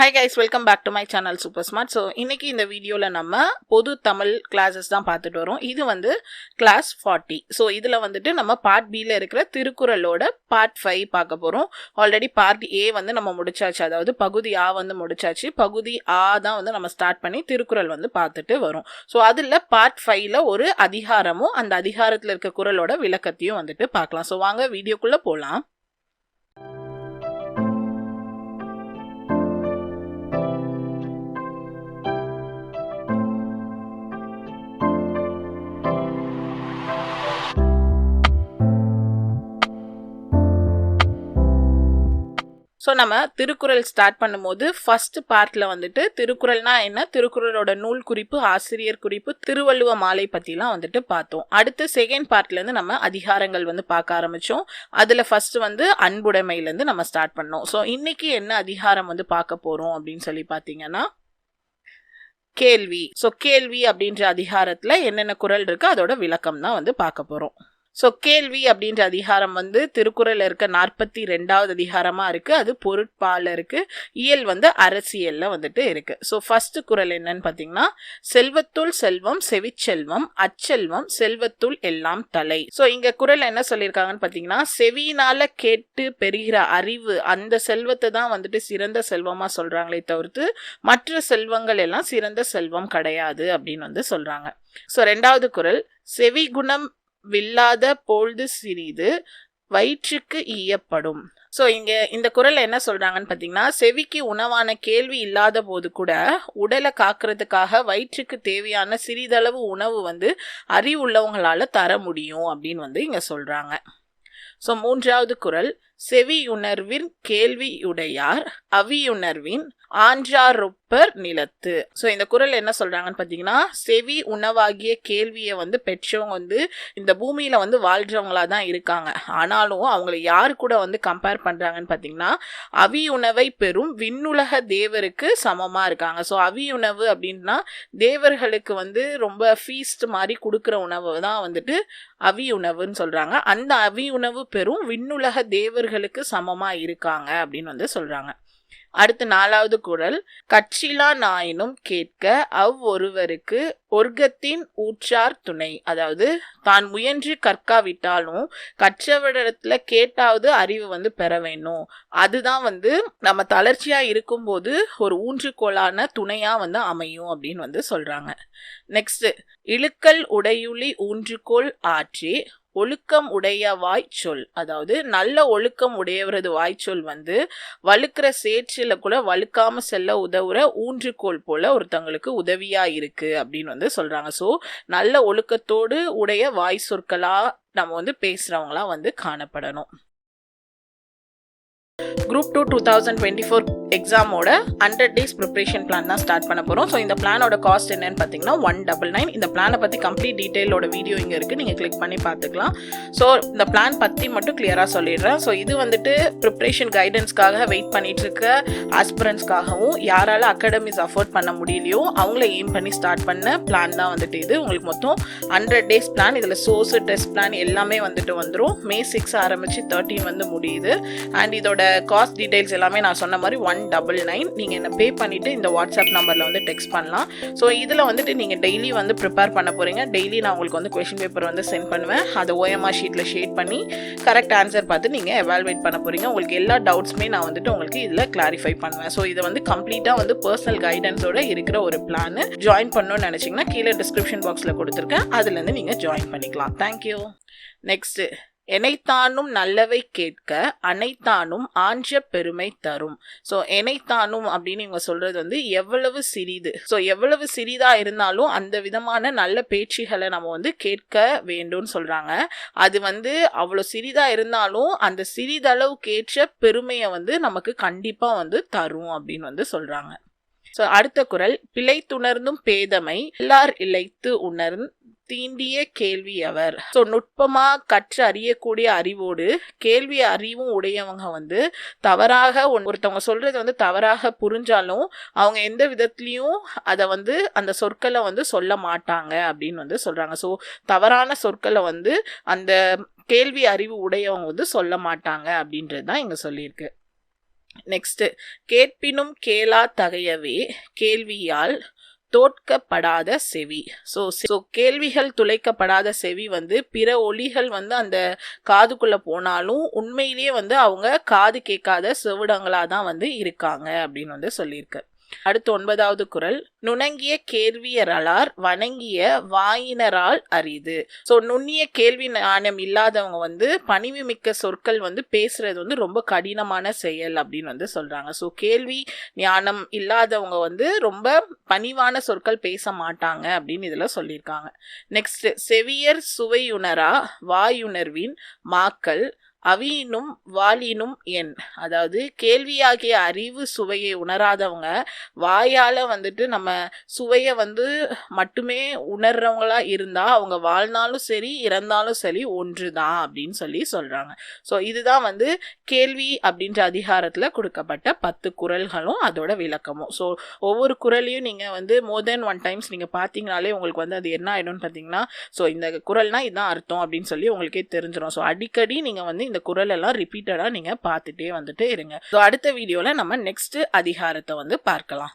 Hi guys welcome back to my channel super smart so இன்றைக்கி இந்த வீடியோவில் நம்ம பொது தமிழ் கிளாஸஸ் தான் பார்த்துட்டு வரோம். இது வந்து கிளாஸ் ஃபார்ட்டி ஸோ இதில் வந்துட்டு நம்ம பார்ட் பியில் இருக்கிற திருக்குறளோட பார்ட் ஃபைவ் பார்க்க போகிறோம் ஆல்ரெடி பார்ட் ஏ வந்து நம்ம முடிச்சாச்சு. அதாவது பகுதி ஆ வந்து முடிச்சாச்சு. பகுதி ஆ தான் வந்து நம்ம ஸ்டார்ட் பண்ணி திருக்குறள் வந்து பார்த்துட்டு வரும். ஸோ அதில் பார்ட் ஃபைவ்ல ஒரு அதிகாரமும் அந்த அதிகாரத்தில் இருக்க குறளோட விளக்கத்தையும் வந்துட்டு பார்க்கலாம். ஸோ வாங்க வீடியோக்குள்ளே போகலாம் ஸோ நம்ம திருக்குறள் ஸ்டார்ட் பண்ணும்போது ஃபர்ஸ்ட் பார்ட்டில் வந்துட்டு திருக்குறள்னா என்ன? திருக்குறளோட நூல் குறிப்பு ஆசிரியர் குறிப்பு திருவள்ளுவ மாலை பற்றிலாம் வந்துட்டு பார்த்தோம். அடுத்து செகண்ட் பார்ட்லேருந்து நம்ம அதிகாரங்கள் வந்து பார்க்க ஆரம்பித்தோம் அதில் ஃபர்ஸ்ட் வந்து அன்புடைமையிலேருந்து நம்ம ஸ்டார்ட் பண்ணோம். ஸோ இன்னைக்கு என்ன அதிகாரம் வந்து பார்க்க போகிறோம் அப்படின்னு சொல்லி பார்த்தீங்கன்னா கேள்வி. ஸோ கேள்வி அப்படின்ற அதிகாரத்தில் என்னென்ன குறள் இருக்கு அதோட விளக்கம் தான் வந்து பார்க்க போகிறோம் ஸோ கேள்வி அப்படின்ற அதிகாரம் வந்து திருக்குறள் இருக்க நாற்பத்தி ரெண்டாவது அதிகாரமாக இருக்குது அது பொருட்பால் இருக்குது இயல் வந்து அரசியலில் வந்துட்டு இருக்குது ஸோ ஃபஸ்ட்டு குறள் என்னன்னு பார்த்தீங்கன்னா செல்வத்துள் செல்வம் செவிச்செல்வம் அச்செல்வம் செல்வத்துள் எல்லாம் தலை. ஸோ இங்கே குறள் என்ன சொல்லியிருக்காங்கன்னு பார்த்தீங்கன்னா செவியினால் கேட்டு பெறுகிற அறிவு அந்த செல்வத்தை தான் வந்துட்டு சிறந்த செல்வமாக சொல்கிறாங்களே தவிர்த்து மற்ற செல்வங்கள் எல்லாம் சிறந்த செல்வம் கிடையாது அப்படின்னு வந்து சொல்கிறாங்க ஸோ ரெண்டாவது குறள் செவி குணம் வில்லாத பொழுது சிறிது வயிற்றுக்கு ஈயப்படும். ஸோ இங்கே இந்த குரல் என்ன சொல்கிறாங்கன்னு பார்த்தீங்கன்னா செவிக்கு உணவான கேள்வி இல்லாத போது கூட உடலை காக்கிறதுக்காக வயிற்றுக்கு தேவையான சிறிதளவு உணவு வந்து அறிவுள்ளவங்களால் தர முடியும் அப்படின்னு வந்து இங்கே சொல்கிறாங்க ஸோ மூன்றாவது குரல் செவியுணர்வின் கேள்வியுடையார் அவியுணர்வின் பெர் நிலத்து. ஸோ இந்த குரல் என்ன சொல்கிறாங்கன்னு பார்த்தீங்கன்னா செவி உணவாகிய கேள்வியை வந்து பெற்றவங்க வந்து இந்த பூமியில் வந்து வாழ்கிறவங்களா தான் இருக்காங்க. ஆனாலும் அவங்கள யார் கூட வந்து கம்பேர் பண்ணுறாங்கன்னு பார்த்தீங்கன்னா அவி உணவை பெறும் விண்ணுலக தேவருக்கு சமமாக இருக்காங்க. ஸோ அவி உணவு அப்படின்னா தேவர்களுக்கு வந்து ரொம்ப ஃபீஸ்ட் மாதிரி கொடுக்குற உணவு தான் வந்துட்டு அவி உணவுன்னு சொல்கிறாங்க அந்த அவி உணவு பெறும் விண்ணுலக தேவர்களுக்கு சமமாக இருக்காங்க அப்படின்னு வந்து சொல்கிறாங்க அடுத்து நாலாவது குரல். கட்சிலா நாயினும் கேட்க அவ்வொருவருக்கு ஒர்க்கத்தின் ஊற்றார் துணை. அதாவது தான் முயன்று கற்காவிட்டாலும் கற்றவரிடத்துல கேட்டாவது அறிவு வந்து பெற வேணும் அதுதான் வந்து நம்ம தளர்ச்சியா இருக்கும்போது ஒரு ஊன்றுகோலான துணையா வந்து அமையும் அப்படின்னு வந்து சொல்றாங்க. நெக்ஸ்ட் இழுக்கல் உடையுளி ஊன்றுகோல் ஆற்றி ஒழுக்கம் உடைய வாய்ச்சொல் அதாவது நல்ல ஒழுக்கம் உடையவரது வாய்ச்சொல் வந்து வழுக்கிற சேற்றில கூட வழுக்காம செல்ல உதவுற ஊன்றுகோல் போல ஒருத்தங்களுக்கு உதவியா இருக்கு அப்படின்னு வந்து சொல்றாங்க. ஸோ நல்ல ஒழுக்கத்தோடு உடைய வாய் சொற்களா நம்ம வந்து பேசுறவங்களா வந்து காணப்படணும். Group two two thousand twenty four எக்ஸாமோட hundred days preparation plan தான் ஸ்டார்ட் பண்ண போகிறோம் ஸோ இந்த பிளானோட காஸ்ட் என்னன்னு பார்த்தீங்கன்னா ஒன் டபுள் நைன் இந்த பிளானை பற்றி கம்ப்ளீட் டீட்டெயிலோட வீடியோ இங்கே இருக்குது நீங்கள் கிளிக் பண்ணி பார்த்துக்கலாம் ஸோ இந்த பிளான் பற்றி மட்டும் கிளியராக சொல்லிடுறேன். ஸோ இது வந்துட்டு ப்ரிப்ரேஷன் கைடன்ஸ்க்காக வெயிட் பண்ணிட்டு இருக்க ஆஸ்பிரன்ஸ்க்காகவும் யாரால அகாடமிஸ் அஃபோர்ட் பண்ண முடியலையோ அவங்கள எய்ம் பண்ணி ஸ்டார்ட் பண்ண பிளான் தான் வந்துட்டு இது. உங்களுக்கு மொத்தம் ஹண்ட்ரட் டேஸ் பிளான் இதில் சோர்ஸ் டெஸ்ட் பிளான் எல்லாமே வந்துட்டு வந்துடும் மே சிக்ஸ் ஆரம்பித்து தேர்ட்டின் வந்து முடியுது. அண்ட் இதோட காஸ்ட் டீடைல்ஸ் எல்லாமே நான் சொன்ன மாதிரி ஒன் டபுள் நைன் நீங்கள் என்ன பே பண்ணிவிட்டு இந்த வாட்ஸ்அப் நம்பரில் வந்து டெக்ஸ்ட் பண்ணலாம். ஸோ இதில் வந்துட்டு நீங்கள் டெய்லி வந்து ப்ரிப்பேர் பண்ண போகிறீங்க டெய்லி நான் உங்களுக்கு வந்து கொஷின் பேப்பர் வந்து சென்ட் பண்ணுவேன். அதை ஓஎம்ஆர் ஷீட்டில் ஷேட் பண்ணி கரெக்ட் ஆன்சர் பார்த்து நீங்கள் எவால்வேட் பண்ண போகிறீங்க உங்களுக்கு எல்லா டவுட்ஸுமே நான் வந்துட்டு உங்களுக்கு இதில் கிளாரிஃபை பண்ணுவேன். ஸோ இது வந்து கம்ப்ளீட்டாக வந்து பர்சனல் கைடன்ஸோட இருக்கிற ஒரு பிளான் ஜாயின் பண்ணணும்னு நினச்சிங்கன்னா கீழே டிஸ்கிரிப்ஷன் பாக்ஸில் கொடுத்துருக்கேன். அதுலேருந்து நீங்கள் ஜாயின் பண்ணிக்கலாம். தேங்க்யூ நெக்ஸ்ட்டு எனைத்தானும் நல்லவை கேட்க அனைத்தானும் ஆஞ்ச பெருமை தரும். ஸோ எனைத்தானும் அப்படின்னு இவங்க சொல்றது வந்து எவ்வளவு சிறிது. ஸோ எவ்வளவு சிறிதா இருந்தாலும் அந்த விதமான நல்ல பேச்சுகளை நம்ம வந்து கேட்க வேண்டும்னு சொல்றாங்க. அது வந்து அவ்வளோ சிறிதா இருந்தாலும் அந்த சிறிதளவு கேட்ட பெருமையை வந்து நமக்கு கண்டிப்பாக வந்து தரும் அப்படின்னு வந்து சொல்றாங்க. ஸோ அடுத்த குரல் பிழைத்துணர்ந்தும் பேதமை எல்லார் இழைத்து உணர்ந் தீண்டிய கேள்வி அவர். ஸோ நுட்பமா கற்று அறியக்கூடிய அறிவோடு கேள்வி அறிவும் உடையவங்க வந்து தவறாக ஒருத்தவங்க சொல்றது வந்து தவறாக புரிஞ்சாலும் அவங்க எந்த விதத்துலையும் அதை வந்து அந்த சொற்களை வந்து சொல்ல மாட்டாங்க அப்படின்னு வந்து சொல்றாங்க. ஸோ தவறான சொற்களை வந்து அந்த கேள்வி அறிவு உடையவங்க வந்து சொல்ல மாட்டாங்க அப்படின்றது தான் இங்க சொல்லியிருக்கு. நெக்ஸ்ட் கேட்பினும் கேளா தகையவே கேள்வியால் தோற்கப்படாத செவி. ஸோ ஸோ கேள்விகள் துளைக்கப்படாத செவி வந்து பிற ஒளிகள் வந்து அந்த காதுக்குள்ளே போனாலும் உண்மையிலேயே வந்து அவங்க காது கேட்காத செவிடங்களாக தான் வந்து இருக்காங்க அப்படின்னு வந்து சொல்லியிருக்கு. அடுத்து ஒன்பதாவது குரல். நுணங்கிய கேள்வியரலார் வணங்கிய வாயினரால் அரிது. ஸோ நுண்ணிய கேள்வி ஞானம் இல்லாதவங்க வந்து பணிவு மிக்க சொற்கள் வந்து பேசுறது வந்து ரொம்ப கடினமான செயல் அப்படின்னு வந்து சொல்றாங்க. ஸோ கேள்வி ஞானம் இல்லாதவங்க வந்து ரொம்ப பணிவான சொற்கள் பேச மாட்டாங்க அப்படின்னு இதில் சொல்லியிருக்காங்க. நெக்ஸ்ட் செவியர் சுவையுணரா வாயுணர்வின் மாக்கள் அவியினும் வாலினும் என் அதாவது கேள்வியாகிய அறிவு சுவையை உணராதவங்க வாயால் வந்துட்டு நம்ம சுவையை வந்து மட்டுமே உணர்றவங்களா இருந்தால் அவங்க வாழ்னாலும் சரி இறந்தாலும் சரி ஒன்று தான் அப்படின்னு சொல்லி சொல்கிறாங்க ஸோ இதுதான் வந்து கேள்வி அப்படின்ற அதிகாரத்தில் கொடுக்கப்பட்ட பத்து குரல்களும் அதோட விளக்கமும். ஸோ ஒவ்வொரு குரலையும் நீங்கள் வந்து மோர் தென் ஒன் டைம்ஸ் நீங்கள் பார்த்தீங்கனாலே உங்களுக்கு வந்து அது என்ன ஆகிடும்னு பார்த்தீங்கன்னா ஸோ இந்த குரல்னால் இதுதான் அர்த்தம் அப்படின்னு சொல்லி உங்களுக்கே தெரிஞ்சிடும் ஸோ அடிக்கடி நீங்கள் வந்து இந்த குரல் எல்லாம் ரிப்பீட்டடாக நீங்கள் பார்த்துட்டே வந்துட்டு இருங்க. ஸோ அடுத்த வீடியோவில் நம்ம நெக்ஸ்ட் அதிகாரத்தை வந்து பார்க்கலாம்.